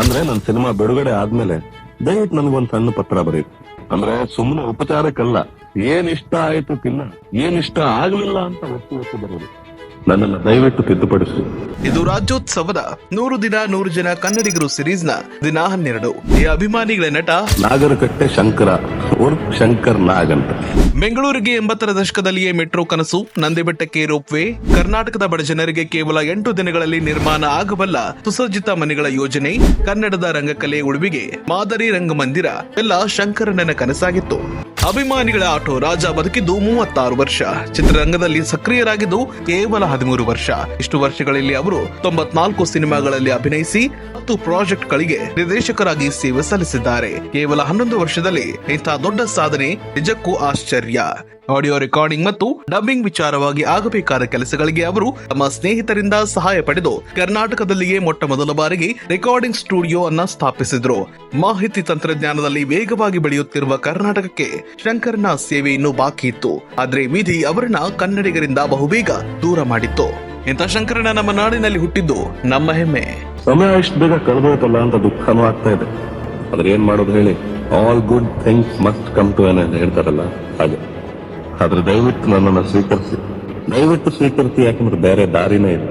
ಅಂದ್ರೆ ನನ್ನ ಸಿನಿಮಾ ಬಿಡುಗಡೆ ಆದ್ಮೇಲೆ ದಯವಿಟ್ಟು ನನಗೊಂದ್ ಸಣ್ಣ ಪತ್ರ ಬರೀರಿ. ಅಂದ್ರೆ ಸುಮ್ಮನೆ ಉಪಚಾರಕ್ಕಲ್ಲ. ಏನ್ ಇಷ್ಟ ಆಯ್ತು ತಿನ್ನ. ಏನ್ ಇಷ್ಟ ಆಗ್ಲಿಲ್ಲ ಅಂತ ಒತ್ತು ಒತ್ತು ಬರೋದು. ನನ್ನನ್ನು ದಯವಿಟ್ಟು ತಿದ್ದುಪಡಿಸಿ. ಇದು ರಾಜ್ಯೋತ್ಸವದ ನೂರು ದಿನ ನೂರು ಜನ ಕನ್ನಡಿಗರು ಸಿರೀಸ್ನ ದಿನ ಹನ್ನೆರಡು. ಈ ಅಭಿಮಾನಿಗಳ ನಟ ನಾಗರಕಟ್ಟೆ ಶಂಕರ ಶಂಕರ್ ನಾಗ್ ಅಂತ ಬೆಂಗಳೂರಿಗೆ ಎಂಬತ್ತರ ದಶಕದಲ್ಲಿಯೇ ಮೆಟ್ರೋ ಕನಸು ನಂದಿಬೆಟ್ಟಕ್ಕೆ ರೋಪ್ವೇ ಕರ್ನಾಟಕದ ಬಡ ಜನರಿಗೆ ಕೇವಲ ಎಂಟು ದಿನಗಳಲ್ಲಿ ನಿರ್ಮಾಣ ಆಗಬಲ್ಲ ಸುಸಜ್ಜಿತ ಮನೆಗಳ ಯೋಜನೆ ಕನ್ನಡದ ರಂಗಕಲೆ ಉಳುವಿಗೆ ಮಾದರಿ ರಂಗಮಂದಿರ ಎಲ್ಲ ಶಂಕರಣ್ಣನ ಕನಸಾಗಿತ್ತು. ಅಭಿಮಾನಿಗಳ ಆಟೋ ರಾಜ ಬದುಕಿದ್ದು ಮೂವತ್ತಾರು ವರ್ಷ. ಚಿತ್ರರಂಗದಲ್ಲಿ ಸಕ್ರಿಯರಾಗಿದ್ದು ಕೇವಲ ಹದಿಮೂರು ವರ್ಷ. ಇಷ್ಟು ವರ್ಷಗಳಲ್ಲಿ ಅವರು ತೊಂಬತ್ನಾಲ್ಕು ಸಿನಿಮಾಗಳಲ್ಲಿ ಅಭಿನಯಿಸಿ ಹತ್ತು ಪ್ರಾಜೆಕ್ಟ್ಗಳಿಗೆ ನಿರ್ದೇಶಕರಾಗಿ ಸೇವೆ ಸಲ್ಲಿಸಿದ್ದಾರೆ. ಕೇವಲ ಹನ್ನೊಂದು ವರ್ಷದಲ್ಲಿ ಇಂತಹ ದೊಡ್ಡ ಸಾಧನೆ ನಿಜಕ್ಕೂ ಆಶ್ಚರ್ಯ. ಆಡಿಯೋ ರೆಕಾರ್ಡಿಂಗ್ ಮತ್ತು ಡಬ್ಬಿಂಗ್ ವಿಚಾರವಾಗಿ ಆಗಬೇಕಾದ ಕೆಲಸಗಳಿಗೆ ಅವರು ತಮ್ಮ ಸ್ನೇಹಿತರಿಂದ ಸಹಾಯ ಪಡೆದು ಕರ್ನಾಟಕದಲ್ಲಿಯೇ ಮೊಟ್ಟ ಮೊದಲ ಬಾರಿಗೆ ರೆಕಾರ್ಡಿಂಗ್ ಸ್ಟುಡಿಯೋ ಅನ್ನ ಸ್ಥಾಪಿಸಿದ್ರು. ಮಾಹಿತಿ ತಂತ್ರಜ್ಞಾನದಲ್ಲಿ ವೇಗವಾಗಿ ಬೆಳೆಯುತ್ತಿರುವ ಕರ್ನಾಟಕಕ್ಕೆ ಶಂಕರ್ನ ಸೇವೆ ಇನ್ನೂ ಬಾಕಿ ಇತ್ತು. ಆದ್ರೆ ವಿಧಿ ಅವರನ್ನ ಕನ್ನಡಿಗರಿಂದ ಬಹುಬೇಗ ದೂರ ಮಾಡಿತ್ತು. ಇಂಥ ಶಂಕರನ ನಮ್ಮ ನಾಡಿನಲ್ಲಿ ಹುಟ್ಟಿದ್ದು ನಮ್ಮ ಹೆಮ್ಮೆ. ಸಮಯ ಇಷ್ಟು ಬೇಗ ಕಳೆದೋಯ್ತಲ್ಲ ಅಂತ ದುಃಖನೂ ಆಗ್ತಾ ಇದೆ. ಆದ್ರೆ ಏನ್ ಮಾಡೋದು ಹೇಳಿ? All good things must come to ಏನ್ ಹೇಳ್ತಾರಲ್ಲ ಹಾಗೆ. ಆದ್ರೆ ದಯವಿಟ್ಟು ನನ್ನನ್ನು ಸ್ವೀಕರಿಸಿ. ದಯವಿಟ್ಟು ಸ್ವೀಕರಿಸಿ ಯಾಕಂದ್ರೆ ಬೇರೆ ದಾರಿನೇ ಇಲ್ಲ.